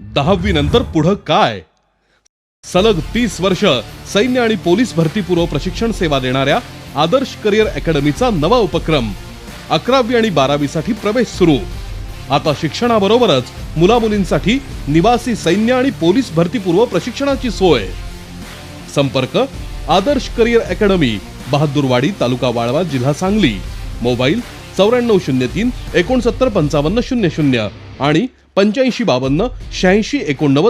दहावी नंतर पुढं काय? सलग तीस वर्ष सैन्य आणि पोलीस भरतीपूर्व प्रशिक्षण सेवा देणाऱ्या आदर्श करिअर अकॅडमीचा नवा उपक्रम अकरावी आणि बारावीसाठी प्रवेश सुरू. आता शिक्षणाबरोबरच मुलामुलींसाठी निवासी सैन्य आणि पोलीस भरतीपूर्व प्रशिक्षणाची सोय. संपर्क आदर्श करिअर अकॅडमी बहादूरवाडी तालुका वाळवा जिल्हा सांगली. मोबाईल चौऱ्याण्णव शून्य तीन एकोणसत्तर पंचावन्न शून्य शून्य आणि पंच्याऐंशी बावन्न शहाऐंशी एकोणनव्वद